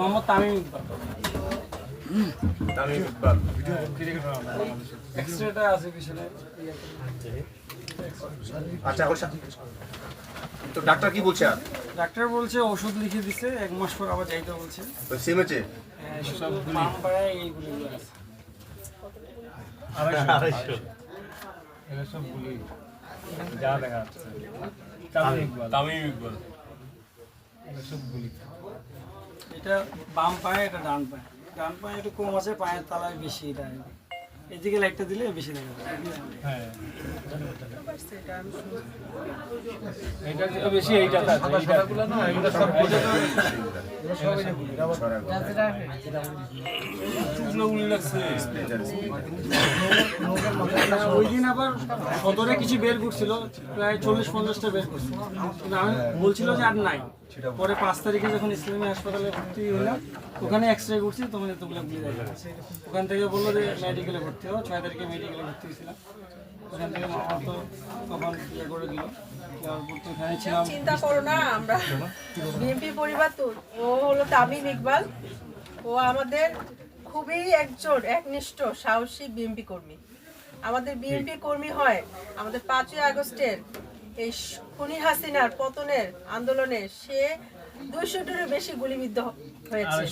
মোহাম্মদ তামিম ইকবাল। তামিম ইকবাল। এক্সরেটা আছে পিছনে। আচ্ছা এখন তো ডাক্তার কি বলছে আর? ডাক্তার বলছে ওষুধ লিখে দিছে এক মাস পর আবার যাইতে বলছে। সিমেছে হ্যাঁ, পাম পাড়ায় এইগুলো আছে। আড়াইশো। এগুলো সব গুলি। যা দেখা যাচ্ছে। তামিম ইকবাল। তামিম ইকবাল। এগুলো সব গুলি। এটা বাম পায়ে এটা ডান পায়ে। ডান পায়ে একটু কম আছে পায়ের তলায় বেশি এটা। এদিকে লাইটটা দিলে বেশি দেখা যায়। হ্যাঁ। এটা বেশি এইটা না এগুলো সব এইটা চুপলো ওই দিন আবার সদরে কিছু বের করছিল প্রায় চল্লিশ পঞ্চাশটা বের করছিল। কিন্তু আমি বলছিল যে আর নাই। পরে পাঁচ তারিখে যখন ইসলামী হাসপাতালে ভর্তি হলাম ওখানে এক্স রে করছি তখন এতগুলো গুলি দেখা। ওখান থেকে বলল যে মেডিকেলে ভর্তি হও ছয় তারিখে মেডিকেলে ভর্তি হয়েছিলাম। ওখান থেকে মামা তো তখন ইয়ে করে দিল চিন্তা করো না আমরা বিএনপি পরিবার তো ও হলো তামিম ইকবাল। ও আমাদের খুবই একজন একনিষ্ঠ সাহসী বিএনপি কর্মী। আমাদের বিএনপি কর্মী হয় আমাদের পাঁচই আগস্টের এই খুনি হাসিনার পতনের আন্দোলনে সে দুইশোটিরও বেশি গুলিবিদ্ধ হয়েছে।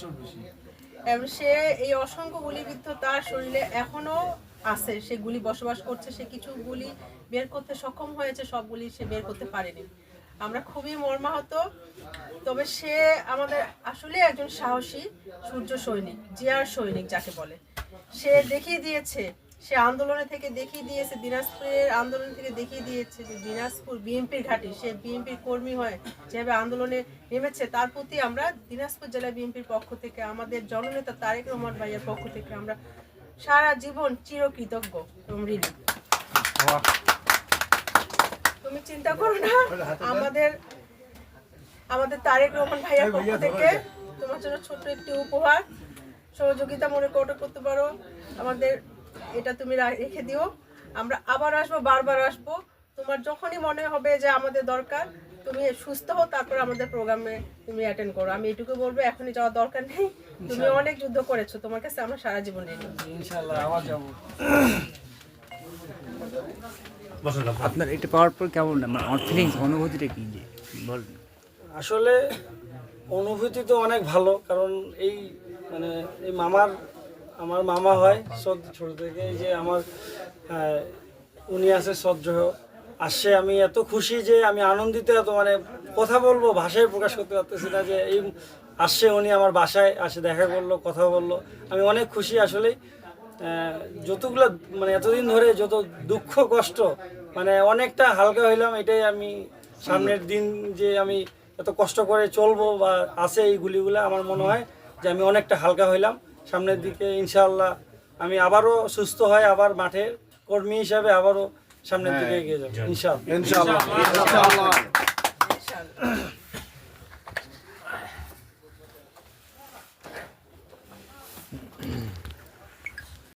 এবং সে এই অসংখ্য গুলিবিদ্ধ তার শরীরে এখনও আছে। সে গুলি বসবাস করছে সে কিছু গুলি বের করতে সক্ষম হয়েছে সব গুলি সে বের করতে পারেনি। আমরা খুবই মর্মাহত তবে সে আমাদের আসলে একজন সাহসী সূর্য সৈনিক জিয়ার সৈনিক যাকে বলে। সে দেখিয়ে দিয়েছে সে আন্দোলনে থেকে দেখিয়ে দিয়েছে, দিনাজপুরের আন্দোলন থেকে দেখিয়ে দিয়েছে যে দিনাজপুর বিএনপির ঘাঁটি। সে বিএনপির কর্মী হয়ে যেভাবে আন্দোলনে নেমেছে, তার প্রতি আমরা দিনাজপুর জেলা বিএনপির পক্ষ থেকে, আমাদের জননেতা তারেক রহমান ভাইয়ের পক্ষ থেকে আমরা সারা জীবন চিরকৃতজ্ঞ ঋণী। তুমি চিন্তা করো না, আমাদের আমাদের তারেক রহমান ভাইয়ের পক্ষ থেকে তোমার জন্য ছোট্ট একটি উপহার। সহযোগিতা মনে করে, করতে পারো। আমাদের এটা তুমি রেখে দিও। আমরা আবার আসব বারবার আসব। তোমার যখনই মনে হবে যে আমাদের দরকার তুমি সুস্থ হও তারপর আমাদের প্রোগ্রামে তুমি অ্যাটেন্ড করো। আমি এটুকু বলব এখনই যাওয়ার দরকার নেই। তুমি অনেক যুদ্ধ করেছ তোমার কাছে আমরা সারা জীবন আবার যাব। আপনার এটা পাওয়ার পর কেমন মানে আমার ফিলিংস অনুভূতিটা কি যে? বলেন আসলে অনুভূতি তো অনেক ভালো কারণ এই মানে এই মামার আমার মামা হয় সদ ছোট থেকে যে আমার উনি আছে সদ্রহ আসছে আমি এত খুশি যে আমি আনন্দিত এত মানে কথা বলব ভাষায় প্রকাশ করতে পারতেছি না যে এই আসছে উনি আমার বাসায় আসে দেখা করল কথা বলল। আমি অনেক খুশি আসলেই। আহ, যতগুলো মানে এতদিন ধরে যত দুঃখ কষ্ট মানে অনেকটা হালকা হইলাম এটাই আমি সামনের দিন যে আমি এত কষ্ট করে চলবো বা আছে এই গুলিগুলো আমার মনে হয় যে আমি অনেকটা হালকা হইলাম। সামনের দিকে ইনশাআল্লাহ আমি আবারও সুস্থ হয় আবার মাঠের কর্মী হিসাবে আবারও সামনের হ্যাঁ। দিকে এগিয়ে যাব ইনশাল্লাহ